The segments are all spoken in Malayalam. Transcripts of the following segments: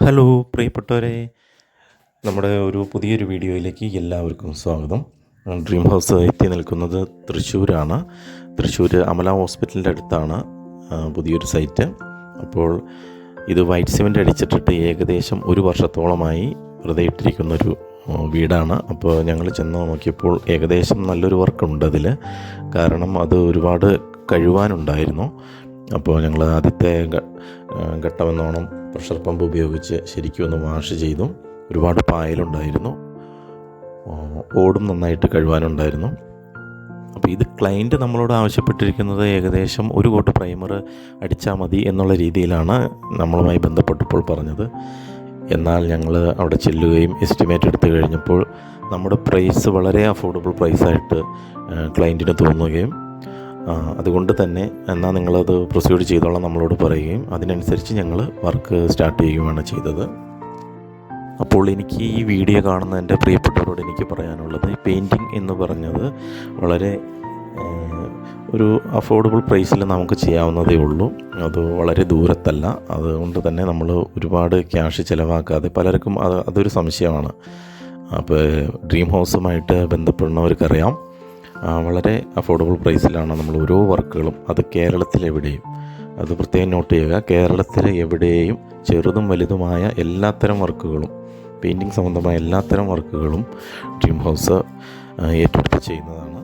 ഹലോ പ്രിയപ്പെട്ടവരെ. നമ്മുടെ ഒരു പുതിയൊരു വീഡിയോയിലേക്ക് എല്ലാവർക്കും സ്വാഗതം. ഡ്രീം ഹൗസ് എത്തി നിൽക്കുന്നത് തൃശ്ശൂരാണ്. തൃശ്ശൂർ അമല ഹോസ്പിറ്റലിന്റെ അടുത്താണ് പുതിയൊരു സൈറ്റ്. അപ്പോൾ ഇത് വൈറ്റ് സിമെന്റ് അടിച്ചിട്ടിട്ട് ഏകദേശം ഒരു വർഷത്തോളമായി വെറുതെ ഇട്ടിരിക്കുന്നൊരു വീടാണ്. അപ്പോൾ ഞങ്ങൾ ചെന്ന് നോക്കിയപ്പോൾ ഏകദേശം നല്ലൊരു വർക്കുണ്ട് അതിൽ. കാരണം അത് ഒരുപാട് കഴിവാനുണ്ടായിരുന്നു. അപ്പോൾ ഞങ്ങൾ ആദ്യത്തെ ഘട്ടമെന്നോണം പ്രഷർ പമ്പ് ഉപയോഗിച്ച് ശരിക്കും ഒന്ന് വാഷ് ചെയ്തു ഒരുപാട് പായലുണ്ടായിരുന്നു. ഓടും നന്നായിട്ട് കഴുവാനുണ്ടായിരുന്നു. അപ്പോൾ ഇത് ക്ലയന്റ് നമ്മളോട് ആവശ്യപ്പെട്ടിരിക്കുന്നത് ഏകദേശം ഒരു കോട്ട് പ്രൈമർ അടിച്ചാൽ മതി എന്നുള്ള രീതിയിലാണ് നമ്മളുമായി ബന്ധപ്പെട്ടപ്പോൾ പറഞ്ഞത്. എന്നാൽ ഞങ്ങൾ അവിടെ ചെല്ലുകയും എസ്റ്റിമേറ്റ് എടുത്തു കഴിഞ്ഞപ്പോൾ നമ്മുടെ പ്രൈസ് വളരെ അഫോർഡബിൾ പ്രൈസായിട്ട് ക്ലയന്റിന് തോന്നുകയും അതുകൊണ്ട് തന്നെ എന്നാൽ നിങ്ങളത് പ്രൊസീഡ് ചെയ്തോളാം നമ്മളോട് പറയുകയും അതിനനുസരിച്ച് ഞങ്ങൾ വർക്ക് സ്റ്റാർട്ട് ചെയ്യുകയാണ് ചെയ്തത്. അപ്പോൾ എനിക്ക് ഈ വീഡിയോ കാണുന്ന എന്റെ പ്രിയപ്പെട്ടവരോട് എനിക്ക് പറയാനുള്ളത് പെയിന്റിങ് എന്ന് പറഞ്ഞത് വളരെ ഒരു അഫോർഡബിൾ പ്രൈസിൽ നമുക്ക് ചെയ്യാവുന്നതേ ഉള്ളൂ. അത് വളരെ ദൂരത്തല്ല. അതുകൊണ്ട് തന്നെ നമ്മൾ ഒരുപാട് ക്യാഷ് ചിലവാക്കാതെ പലർക്കും അത് അതൊരു സംശയമാണ്. അപ്പോൾ ഡ്രീം ഹൗസുമായിട്ട് ബന്ധപ്പെടുന്നവർക്കറിയാം. വളരെ അഫോർഡബിൾ പ്രൈസിലാണ് നമ്മൾ ഓരോ വർക്കുകളും. അത് കേരളത്തിലെവിടെയും. അത് പ്രത്യേകം നോട്ട് ചെയ്യുക. കേരളത്തിലെ എവിടെയും ചെറുതും വലുതുമായ എല്ലാത്തരം വർക്കുകളും പെയിന്റിങ് സംബന്ധമായ എല്ലാത്തരം വർക്കുകളും ഡ്രീം ഹൗസ് ഏറ്റെടുത്ത് ചെയ്യുന്നതാണ്.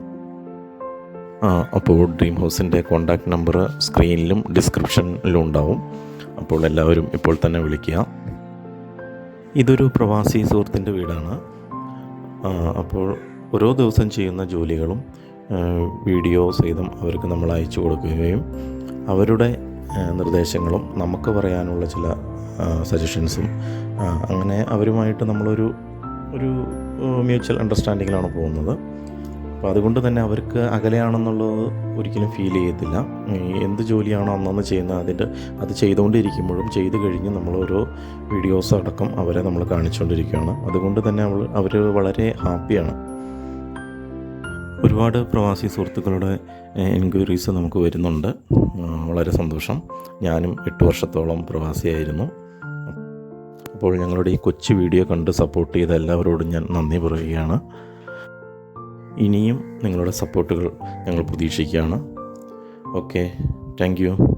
ആ, അപ്പോൾ ഡ്രീം ഹൗസിന്റെ കോൺടാക്റ്റ് നമ്പർ സ്ക്രീനിലും ഡിസ്ക്രിപ്ഷനിലും ഉണ്ടാവും. അപ്പോൾ എല്ലാവരും ഇപ്പോൾ തന്നെ വിളിക്കുക. ഇതൊരു പ്രവാസി സുഹൃത്തിന്റെ വീടാണ്. അപ്പോൾ ഓരോ ദിവസം ചെയ്യുന്ന ജോലികളും വീഡിയോ സഹിതം അവർക്ക് നമ്മൾ അയച്ചു കൊടുക്കുകയും അവരുടെ നിർദ്ദേശങ്ങളും നമുക്ക് പറയാനുള്ള ചില സജഷൻസും അങ്ങനെ അവരുമായിട്ട് നമ്മളൊരു ഒരു മ്യൂച്വൽ അണ്ടർസ്റ്റാൻഡിങ്ങിലാണ് പോകുന്നത്. അപ്പോൾ അതുകൊണ്ട് തന്നെ അവർക്ക് അകലെയാണെന്നുള്ളത് ഒരിക്കലും ഫീൽ ചെയ്യത്തില്ല. എന്ത് ജോലിയാണോ അന്നന്ന് ചെയ്യുന്നത് അതിന്റെ അത് ചെയ്തുകൊണ്ടിരിക്കുമ്പോഴും ചെയ്ത് കഴിഞ്ഞ് നമ്മൾ വീഡിയോസ് അടക്കം അവരെ നമ്മൾ കാണിച്ചുകൊണ്ടിരിക്കുകയാണ്. അതുകൊണ്ട് തന്നെ അവൾ അവർ വളരെ ഹാപ്പിയാണ് ഒരുപാട് പ്രവാസി സുഹൃത്തുക്കളുടെ എൻക്വയറീസ് നമുക്ക് വരുന്നുണ്ട്. വളരെ സന്തോഷം. ഞാനും എട്ട് വർഷത്തോളം പ്രവാസിയായിരുന്നു. അപ്പോൾ ഞങ്ങളുടെ ഈ കൊച്ചു വീഡിയോ കണ്ട് സപ്പോർട്ട് ചെയ്ത എല്ലാവരോടും ഞാൻ നന്ദി പറയുകയാണ്. ഇനിയും നിങ്ങളുടെ സപ്പോർട്ടുകൾ ഞങ്ങൾ പ്രതീക്ഷിക്കുകയാണ്. Okay thank